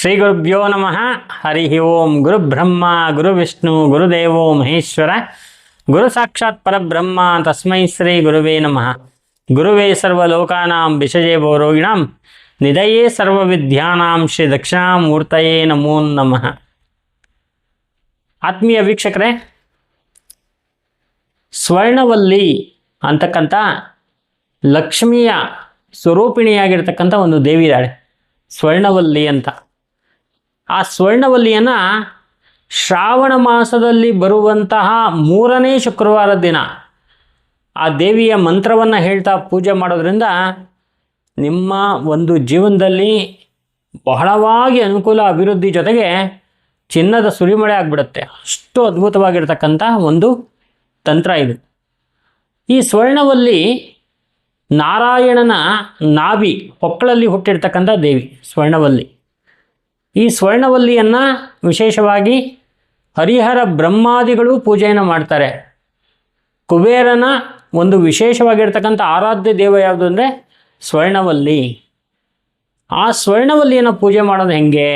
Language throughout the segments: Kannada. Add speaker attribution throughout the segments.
Speaker 1: ಶ್ರೀ ಗುರುಭ್ಯೋ ನಮಃ. ಹರಿ ಓಂ ಗುರು ಬ್ರಹ್ಮ, ಗುರು ವಿಷ್ಣು ಗುರುದೇವೋ ಮಹೇಶ್ವರ. ಗುರು ಸಾಕ್ಷಾತ್ ಪರಬ್ರಹ್ಮ ತಸ್ಮೈ ಶ್ರೀ ಗುರುವೇ ನಮಃ. ಗುರುವೇ ಸರ್ವಲೋಕಾನಾಂ ವಿಷಜೇ ರೋಗಿಣಾಂ ನಿಧಯೇ ಸರ್ವವಿದ್ಯಾನಾಂ ಶ್ರೀ ದಕ್ಷಿಣಾಮೂರ್ತಯೇ ನಮೋ ನಮಃ. ಆತ್ಮೀಯ ವೀಕ್ಷಕರೇ, ಸ್ವರ್ಣವಲ್ಲಿ ಅಂತಕ್ಕಂಥ ಲಕ್ಷ್ಮಿಯ ಸ್ವರೂಪಿಣಿಯಾಗಿರ್ತಕ್ಕಂಥ ಒಂದು ದೇವಿ ಇದ್ದಾಳೆ. ಸ್ವರ್ಣವಲ್ಲಿ ಅಂತ. ಆ ಸ್ವರ್ಣವಲ್ಲಿಯನ್ನು ಶ್ರಾವಣ ಮಾಸದಲ್ಲಿ ಬರುವಂತಹ ಮೂರನೇ ಶುಕ್ರವಾರ ದಿನ. ಆ ದೇವಿಯ ಮಂತ್ರವನ್ನು ಹೇಳ್ತಾ ಪೂಜೆ ಮಾಡೋದ್ರಿಂದ ನಿಮ್ಮ ಒಂದು ಜೀವನದಲ್ಲಿ ಬಹಳವಾಗಿ ಅನುಕೂಲ ಅಭಿವೃದ್ಧಿ ಜೊತೆಗೆ ಚಿನ್ನದ ಸುರಿಮಳೆ ಆಗಿಬಿಡುತ್ತೆ. ಅಷ್ಟು ಅದ್ಭುತವಾಗಿರ್ತಕ್ಕಂಥ ಒಂದು ತಂತ್ರ ಇದು. ಈ ಸ್ವರ್ಣವಲ್ಲಿ ನಾರಾಯಣನ ನಾಭಿ ಹೊಕ್ಕಳಲ್ಲಿ ಹುಟ್ಟಿರ್ತಕ್ಕಂಥ ದೇವಿ ಸ್ವರ್ಣವಲ್ಲಿ. ಈ ಸ್ವರ್ಣವಲ್ಲಿಯನ್ನು ವಿಶೇಷವಾಗಿ ಹರಿಹರ ಬ್ರಹ್ಮಾದಿಗಳು ಪೂಜೆಯನ್ನು ಮಾಡ್ತಾರೆ. ಕುಬೇರನ ಒಂದು ವಿಶೇಷವಾಗಿರ್ತಕ್ಕಂಥ ಆರಾಧ್ಯ ದೇವ ಯಾವುದು ಅಂದರೆ ಸ್ವರ್ಣವಲ್ಲಿ. ಆ ಸ್ವರ್ಣವಲ್ಲಿಯನ್ನು ಪೂಜೆ ಮಾಡೋದು ಹೆಂಗೆ?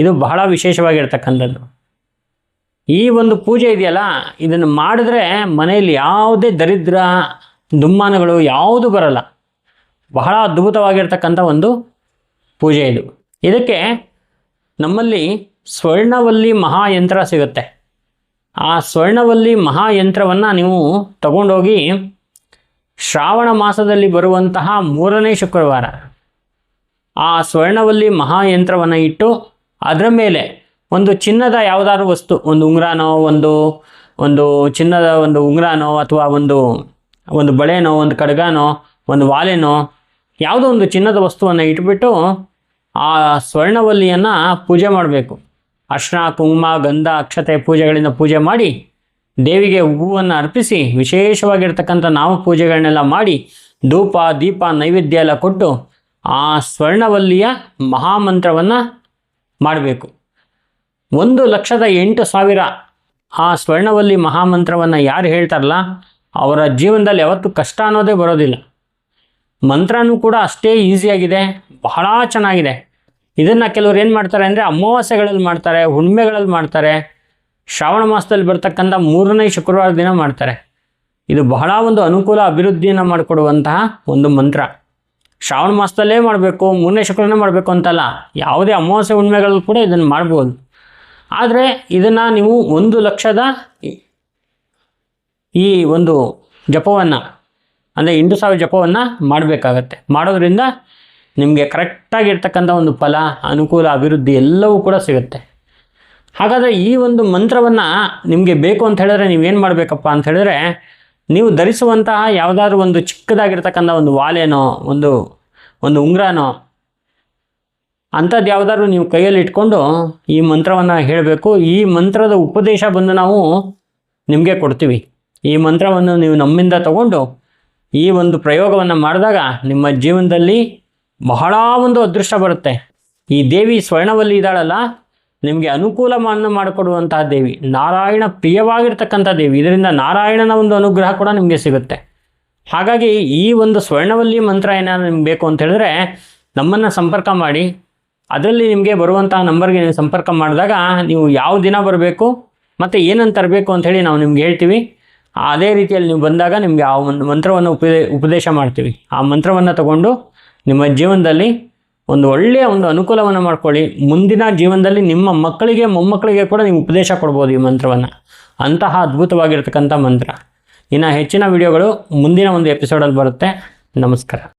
Speaker 1: ಇದು ಬಹಳ ವಿಶೇಷವಾಗಿರ್ತಕ್ಕಂಥದ್ದು. ಈ ಒಂದು ಪೂಜೆ ಇದೆಯಲ್ಲ, ಇದನ್ನು ಮಾಡಿದ್ರೆ ಮನೆಯಲ್ಲಿ ಯಾವುದೇ ದರಿದ್ರ ದುಮ್ಮಾನಗಳು ಯಾವುದು ಬರಲ್ಲ. ಬಹಳ ಅದ್ಭುತವಾಗಿರ್ತಕ್ಕಂಥ ಒಂದು ಪೂಜೆ ಇದು. ಇದಕ್ಕೆ ನಮ್ಮಲ್ಲಿ ಸ್ವರ್ಣವಲ್ಲಿ ಮಹಾಯಂತ್ರ ಸಿಗುತ್ತೆ. ಆ ಸ್ವರ್ಣವಲ್ಲಿ ಮಹಾಯಂತ್ರವನ್ನು ನೀವು ತಗೊಂಡೋಗಿ ಶ್ರಾವಣ ಮಾಸದಲ್ಲಿ ಬರುವಂತಹ ಮೂರನೇ ಶುಕ್ರವಾರ ಆ ಸ್ವರ್ಣವಲ್ಲಿ ಮಹಾಯಂತ್ರವನ್ನು ಇಟ್ಟು ಅದರ ಮೇಲೆ ಒಂದು ಚಿನ್ನದ ಯಾವುದಾದ್ರು ವಸ್ತು, ಒಂದು ಉಂಗುರನೋ, ಒಂದು ಒಂದು ಚಿನ್ನದ ಒಂದು ಉಂಗುರನೋ ಅಥವಾ ಒಂದು ಒಂದು ಬಳೆನೋ, ಒಂದು ಕಡ್ಗನೋ, ಒಂದು ವಾಲೆನೋ, ಯಾವುದೋ ಒಂದು ಚಿನ್ನದ ವಸ್ತುವನ್ನು ಇಟ್ಬಿಟ್ಟು ಆ ಸ್ವರ್ಣವಲ್ಲಿಯನ್ನು ಪೂಜೆ ಮಾಡಬೇಕು. ಅರ್ಶನ ಕುಂಕುಮ, ಗಂಧ, ಅಕ್ಷತೆ ಪೂಜೆಗಳಿಂದ ಪೂಜೆ ಮಾಡಿ ದೇವಿಗೆ ಹೂವನ್ನು ಅರ್ಪಿಸಿ ವಿಶೇಷವಾಗಿರ್ತಕ್ಕಂಥ ನಾಮ ಪೂಜೆಗಳನ್ನೆಲ್ಲ ಮಾಡಿ ಧೂಪ, ದೀಪ, ನೈವೇದ್ಯ ಎಲ್ಲ ಕೊಟ್ಟು ಆ ಸ್ವರ್ಣವಲ್ಲಿಯ ಮಹಾಮಂತ್ರವನ್ನು ಮಾಡಬೇಕು. ಒಂದು ಲಕ್ಷದ ಎಂಟು ಸಾವಿರ ಆ ಸ್ವರ್ಣವಲ್ಲಿ ಮಹಾಮಂತ್ರವನ್ನು ಯಾರು ಹೇಳ್ತಾರಲ್ಲ, ಅವರ ಜೀವನದಲ್ಲಿ ಯಾವತ್ತೂ ಕಷ್ಟ ಅನ್ನೋದೇ ಬರೋದಿಲ್ಲ. ಮಂತ್ರನೂ ಕೂಡ ಅಷ್ಟೇ ಈಸಿಯಾಗಿದೆ ಬಹಳ ಚೆನ್ನಾಗಿದೆ. ಇದನ್ನು ಕೆಲವರು ಏನು ಮಾಡ್ತಾರೆ ಅಂದರೆ ಅಮಾವಾಸ್ಯೆಗಳಲ್ಲಿ ಮಾಡ್ತಾರೆ, ಹುಣ್ಮೆಗಳಲ್ಲಿ ಮಾಡ್ತಾರೆ, ಶ್ರಾವಣ ಮಾಸದಲ್ಲಿ ಬರ್ತಕ್ಕಂಥ ಮೂರನೇ ಶುಕ್ರವಾರ ದಿನ ಮಾಡ್ತಾರೆ. ಇದು ಬಹಳ ಒಂದು ಅನುಕೂಲ ಅಭಿವೃದ್ಧಿಯನ್ನು ಮಾಡಿಕೊಡುವಂತಹ ಒಂದು ಮಂತ್ರ. ಶ್ರಾವಣ ಮಾಸದಲ್ಲೇ ಮಾಡಬೇಕು, ಮೂರನೇ ಶುಕ್ರನೇ ಮಾಡಬೇಕು ಅಂತಲ್ಲ, ಯಾವುದೇ ಅಮಾವಾಸ್ಯೆ ಹುಣ್ಮೆಗಳಲ್ಲಿ ಕೂಡ ಇದನ್ನು ಮಾಡ್ಬೋದು. ಆದರೆ ಇದನ್ನು ನೀವು ಒಂದು ಲಕ್ಷದ ಈ ಒಂದು ಜಪವನ್ನು, ಅಂದರೆ ಎಂಟು ಸಾವಿರ ಜಪವನ್ನು ಮಾಡಬೇಕಾಗತ್ತೆ. ಮಾಡೋದ್ರಿಂದ ನಿಮಗೆ ಕರೆಕ್ಟಾಗಿರ್ತಕ್ಕಂಥ ಒಂದು ಫಲ, ಅನುಕೂಲ, ಅಭಿವೃದ್ಧಿ ಎಲ್ಲವೂ ಕೂಡ ಸಿಗುತ್ತೆ. ಹಾಗಾದರೆ ಈ ಒಂದು ಮಂತ್ರವನ್ನು ನಿಮಗೆ ಬೇಕು ಅಂತ ಹೇಳಿದ್ರೆ ನೀವೇನು ಮಾಡಬೇಕಪ್ಪ ಅಂತ ಹೇಳಿದ್ರೆ, ನೀವು ಧರಿಸುವಂತಹ ಯಾವುದಾದ್ರೂ ಒಂದು ಚಿಕ್ಕದಾಗಿರ್ತಕ್ಕಂಥ ಒಂದು ವಾಲೆನೋ, ಒಂದು ಒಂದು ಉಂಗುರನೋ, ಅಂಥದ್ದು ಯಾವುದಾದ್ರೂ ನೀವು ಕೈಯಲ್ಲಿ ಇಟ್ಕೊಂಡು ಈ ಮಂತ್ರವನ್ನು ಹೇಳಬೇಕು. ಈ ಮಂತ್ರದ ಉಪದೇಶ ಬಂದು ನಾವು ನಿಮಗೆ ಕೊಡ್ತೀವಿ. ಈ ಮಂತ್ರವನ್ನು ನೀವು ನಮ್ಮಿಂದ ತಗೊಂಡು ಈ ಒಂದು ಪ್ರಯೋಗವನ್ನು ಮಾಡಿದಾಗ ನಿಮ್ಮ ಜೀವನದಲ್ಲಿ ಬಹಳ ಒಂದು ಅದೃಷ್ಟ ಬರುತ್ತೆ. ಈ ದೇವಿ ಸ್ವರ್ಣವಲ್ಲಿ ಇದ್ದಾಳಲ್ಲ, ನಿಮಗೆ ಅನುಕೂಲವನ್ನು ಮಾಡಿಕೊಡುವಂತಹ ದೇವಿ. ನಾರಾಯಣ ಪ್ರಿಯವಾಗಿರ್ತಕ್ಕಂಥ ದೇವಿ. ಇದರಿಂದ ನಾರಾಯಣನ ಒಂದು ಅನುಗ್ರಹ ಕೂಡ ನಿಮಗೆ ಸಿಗುತ್ತೆ. ಹಾಗಾಗಿ ಈ ಒಂದು ಸ್ವರ್ಣವಲ್ಲಿ ಮಂತ್ರ ಏನಾದ್ರು ನಿಮ್ಗೆ ಬೇಕು ಅಂತ ಹೇಳಿದ್ರೆ, ನಮ್ಮನ್ನು ಸಂಪರ್ಕ ಮಾಡಿ. ಅದರಲ್ಲಿ ನಿಮಗೆ ಬರುವಂತಹ ನಂಬರ್ಗೆ ನೀವು ಸಂಪರ್ಕ ಮಾಡಿದಾಗ ನೀವು ಯಾವ ದಿನ ಬರಬೇಕು, ಮತ್ತು ಏನನ್ನು ತರಬೇಕು ಅಂಥೇಳಿ ನಾವು ನಿಮ್ಗೆ ಹೇಳ್ತೀವಿ. ಅದೇ ರೀತಿಯಲ್ಲಿ ನೀವು ಬಂದಾಗ ನಿಮಗೆ ಆ ಒಂದು ಮಂತ್ರವನ್ನು ಉಪದೇ, ಉಪದೇಶ ಮಾಡ್ತೀವಿ. ಆ ಮಂತ್ರವನ್ನು ತಗೊಂಡು ನಿಮ್ಮ ಜೀವನದಲ್ಲಿ ಒಂದು ಒಳ್ಳೆಯ ಒಂದು ಅನುಕೂಲವನ್ನು ಮಾಡ್ಕೊಳ್ಳಿ. ಮುಂದಿನ ಜೀವನದಲ್ಲಿ ನಿಮ್ಮ ಮಕ್ಕಳಿಗೆ, ಮೊಮ್ಮಕ್ಕಳಿಗೆ ಕೂಡ ನೀವು ಉಪದೇಶ ಕೊಡ್ಬೋದು ಈ ಮಂತ್ರವನ್ನು. ಅಂತಹ ಅದ್ಭುತವಾಗಿರ್ತಕ್ಕಂಥ ಮಂತ್ರ. ಇನ್ನು ಹೆಚ್ಚಿನ ವಿಡಿಯೋಗಳು ಮುಂದಿನ ಒಂದು ಎಪಿಸೋಡಲ್ಲಿ ಬರುತ್ತೆ. ನಮಸ್ಕಾರ.